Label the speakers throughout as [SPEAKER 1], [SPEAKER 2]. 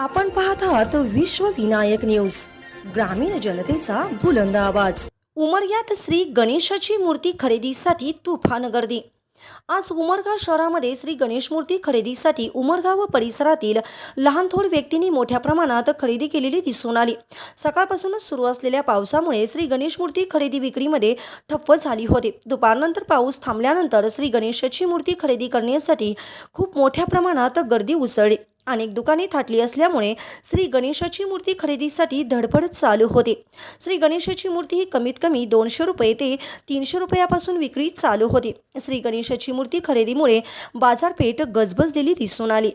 [SPEAKER 1] आपण पाहत आहात विश्व विनायक न्यूज ग्रामीण जनतेचा बुलंद आवाज. उमरग्यात श्री गणेशाची मूर्ती खरेदीसाठी तुफान गर्दी. आज उमरगा शहरामध्ये श्री गणेश मूर्ती खरेदीसाठी उमरगाव व परिसरातील लहान थोर व्यक्तींनी मोठ्या प्रमाणात खरेदी केलेली दिसून आली. सकाळपासूनच सुरू असलेल्या पावसामुळे श्री गणेश मूर्ती खरेदी विक्रीमध्ये ठप्प झाली होती. दुपारनंतर पाऊस थांबल्यानंतर श्री गणेशाची मूर्ती खरेदी करण्यासाठी खूप मोठ्या प्रमाणात गर्दी उसळली. अनेक दुकाने थाटली असल्यामुळे श्री गणेशाची मूर्ती खरेदीसाठी धडपड चालू होती. श्री गणेशाची मूर्ती ही कमीत कमी दोनशे रुपये ते तीनशे रुपयापासून विक्री चालू होती. श्री गणेशाची मूर्ती खरेदीमुळे बाजारपेठ गजबजलेली दिसून आली.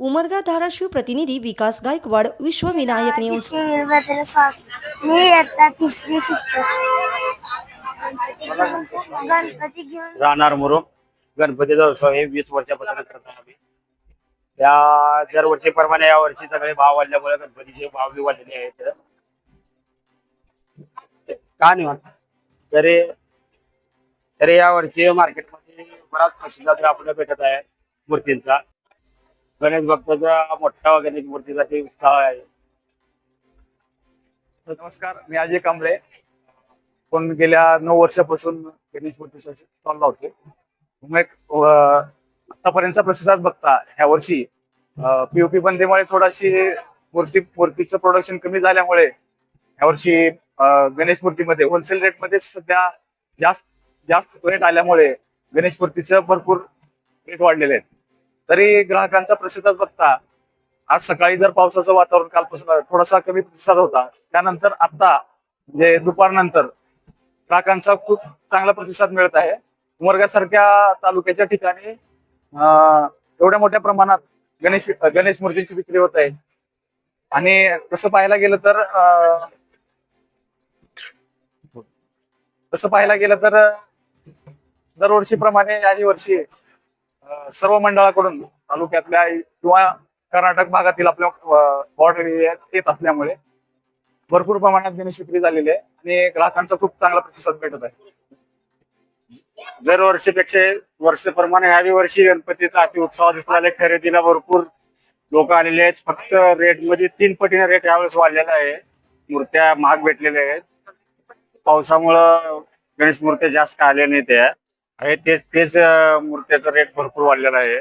[SPEAKER 1] उमरगा धाराशिव प्रतिनिधी विकास गायकवाड विश्व विनायक न्यूज.
[SPEAKER 2] गणपती घेऊन
[SPEAKER 3] राहणार मुरुम. गणपतीचा उत्सव हे वीस वर्षापासून करतो आम्ही. त्या दरवर्षीप्रमाणे या वर्षी सगळे भाव वाढल्यामुळे गणपतीचे भाव बी वाढलेले आहेत. का नाही म्हणत तरी तरी या वर्षी मार्केटमध्ये बराच प्रसिद्ध आपल्याला भेटत आहे मूर्तींचा. गणेश भक्ताचा मोठा गणेश मूर्तीसाठी उत्साह आहे.
[SPEAKER 4] नमस्कार मी अजय कांबळे. पण गेल्या नऊ वर्षापासून गणेश मूर्तीसाठी स्टॉल लावते मग एक आतापर्यंतचा प्रतिसाद बघता ह्या वर्षी पीओपी बंदीमुळे थोडाशी मूर्ती मूर्तीचं प्रोडक्शन कमी झाल्यामुळे ह्या वर्षी गणेश मूर्तीमध्ये होलसेल रेटमध्ये सध्या जास्त जास्त रेट आल्यामुळे गणेश मूर्तीचं भरपूर रेट वाढलेले आहेत. तरी ग्राहकांचा प्रतिसाद बघता आज सकाळी जर पावसाचं वातावरण कालपासून थोडासा कमी प्रतिसाद होता त्यानंतर आता म्हणजे दुपारनंतर ग्राहकांचा खूप चांगला प्रतिसाद मिळत आहे. उमरगासारख्या तालुक्याच्या ठिकाणी एवढ्या मोठ्या प्रमाणात गणेश गणेश मूर्तींची विक्री होत आहे. आणि तसं पाहायला गेलं तर तसं पाहायला गेलं तर दरवर्षीप्रमाणे याही वर्षी सर्व मंडळाकडून तालुक्यातल्या किंवा कर्नाटक भागातील आपल्या बॉर्डर एरियात येत असल्यामुळे भरपूर प्रमाणात गणेश विक्री झालेली आहे आणि ग्राहकांचा खूप चांगला प्रतिसाद भेटत आहे.
[SPEAKER 3] दर वर्षीपेक्षा वर्षप्रमाणे ह्याही वर्षी गणपतीचा अति उत्साह दिसला खरेदीला भरपूर लोक आलेले आहेत. फक्त रेटमध्ये तीन पटीने रेट यावेळेस वाढलेला आहे. मूर्त्या महाग भेटलेल्या आहेत. पावसामुळं गणेश मूर्त्या जास्त आल्या नाही त्या. आहे तेच तेच मूर्त्याचा रेट भरपूर वाढलेला आहे.